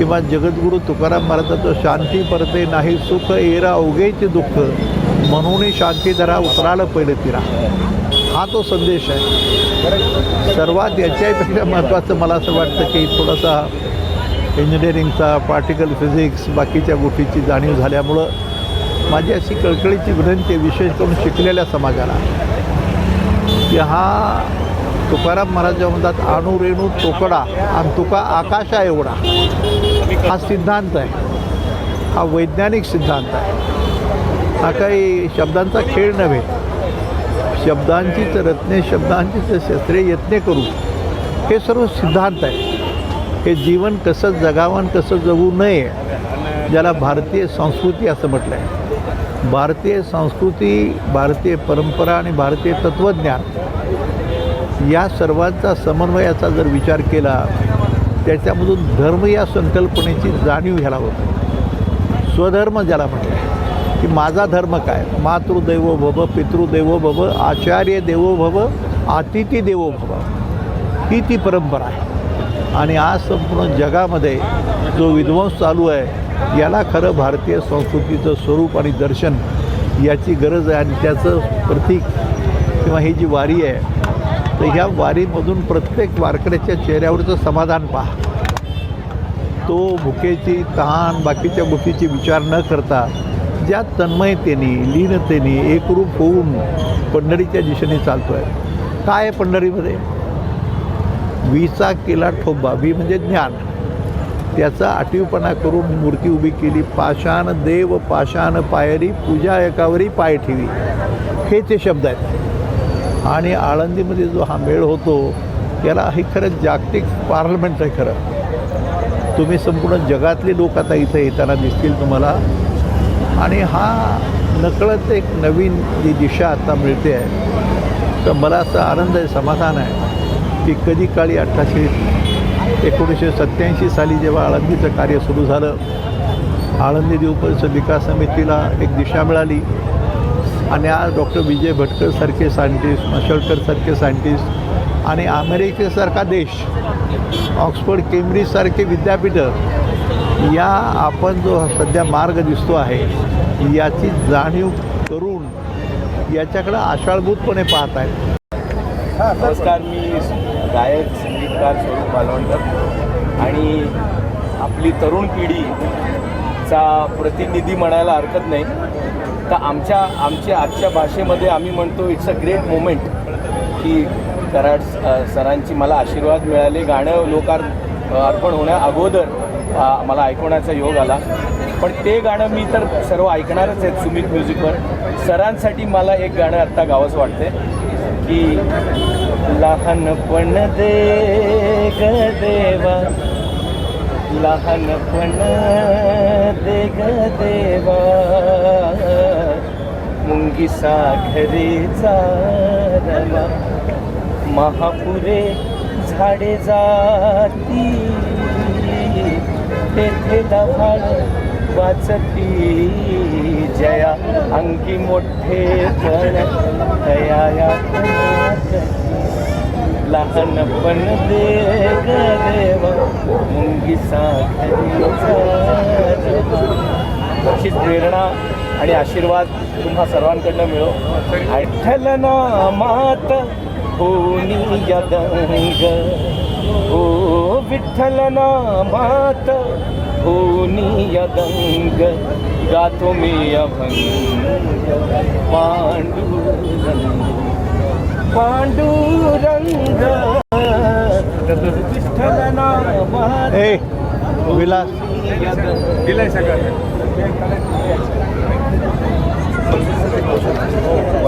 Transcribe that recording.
किंवा जगद्गुरू तुकाराम महाराजाचं शांती परते नाही सुख एरा अवघेचे दुःख म्हणून शांती धरा उतरालं पहिलं तिरा हा तो संदेश आहे. सर्वात याच्यापेक्षा महत्त्वाचं मला असं वाटतं की थोडासा इंजिनिअरिंगचा पार्टिकल फिजिक्स बाकीच्या गोष्टीची जाणीव झाल्यामुळं माझी अशी कळकळीची विनंती विशेष करून शिकलेल्या समाजाला की हा तुकाराम महाराज म्हणतात अणु रेणू तोकडा आणि तुका आकाशा एवढा. हा सिद्धांत आहे. हा वैज्ञानिक सिद्धांत आहे. हा काही शब्दांचा खेळ नव्हे. शब्दांचीच रत्ने शब्दांचीच शस्त्रे यत्ने करू. हे सर्व सिद्धांत आहे. हे जीवन कसं जगावं आणि कसं जगू नये ज्याला भारतीय संस्कृती असं म्हटलं आहे भारतीय संस्कृती भारतीय परंपरा आणि भारतीय तत्त्वज्ञान या सर्वांचा समन्वयाचा जर विचार केला त्याच्यामधून धर्म या संकल्पनेची जाणीव घ्यायला होतं. स्वधर्म ज्याला म्हटलं की माझा धर्म काय? मातृदैव भव पितृदैव भव आचार्य देवो भव अतिथी देवो भव. ही ती परंपरा आहे. आणि आज संपूर्ण जगामध्ये जो विध्वंस चालू आहे याला खरं भारतीय संस्कृतीचं स्वरूप आणि दर्शन याची गरज आहे आणि त्याचं प्रतीक किंवा ही जी वारी आहे तर ह्या वारीमधून प्रत्येक वारकऱ्याच्या चेहऱ्यावरचं समाधान पहा. तो भुकेची तहान बाकीच्या गोष्टीचे विचार न करता ज्या तन्मयतेने लीनतेने एकरूप होऊन पंढरीच्या दिशेने चालतो आहे काय आहे पंढरीमध्ये? वीचा केला ठोबा वी म्हणजे ज्ञान. त्याचा आटीवपणा करून मूर्ती उभी केली पाषाण देव पाषाण पायरी पूजा एकावरी पाय ठेवी. हे ते शब्द आहेत. आणि आळंदीमध्ये जो हा मेळ होतो याला हे खरं जागतिक पार्लमेंट आहे खरं. तुम्ही संपूर्ण जगातले लोक आता इथं येताना दिसतील तुम्हाला. आणि हा नकळत एक नवीन जी दिशा आता मिळते आहे. तर मला असा आनंद आहे समाधान आहे की कधी काळी अठराशे एकोणीसशे सत्त्याऐंशी साली जेव्हा आळंदीचं कार्य सुरू झालं आळंदी देवपरिषद विकास समितीला एक दिशा मिळाली. आणि आज डॉक्टर विजय भटकरसारखे सायंटिस्ट मशळकरसारखे सायंटिस्ट आणि अमेरिकेसारखा देश ऑक्सफर्ड केम्ब्रिजसारखे विद्यापीठं या आपण जो सध्या मार्ग दिसतो आहे याची जाणीव करून याच्याकडं आषाढभूतपणे पाहत आहेत. नमस्कार मी गायक संगीतकार स्वरूप मालवणकर आणि आपली तरुण पिढीचा प्रतिनिधी म्हणायला हरकत नाही. तर आमच्या आमच्या आजच्या भाषेमध्ये आम्ही म्हणतो इट्स अ ग्रेट मोमेंट की कराड सरांची मला आशीर्वाद मिळाले. गाणं लोकार अर्पण होण्या अगोदर मला ऐकवण्याचा योग आला. पण ते गाणं मी तर सर्व ऐकणारच आहेत सुमित म्युझिकवर. सरांसाठी मला एक गाणं आत्ता गावंच वाटते की लहानपण दे ग देवा. लहानपण दे ग देवा। मुंगी साखरेचा रमा महापुरे झाडे जाती। तेथे दभाळ वाचती जया। अंगी मोठे पण दया लहानपण दे ग देवा मुंगी साखरीचा अशीच प्रेरणा आणि आशीर्वाद तुम्हा सर्वांकडनं मिळो. आठल ना मात होनी यदंग ओ विठ्ठल ना मात होनी यदंग गातो मी अभंग. पांडुरंग. पांडुरंग। ए विलास. दिलंय सगळं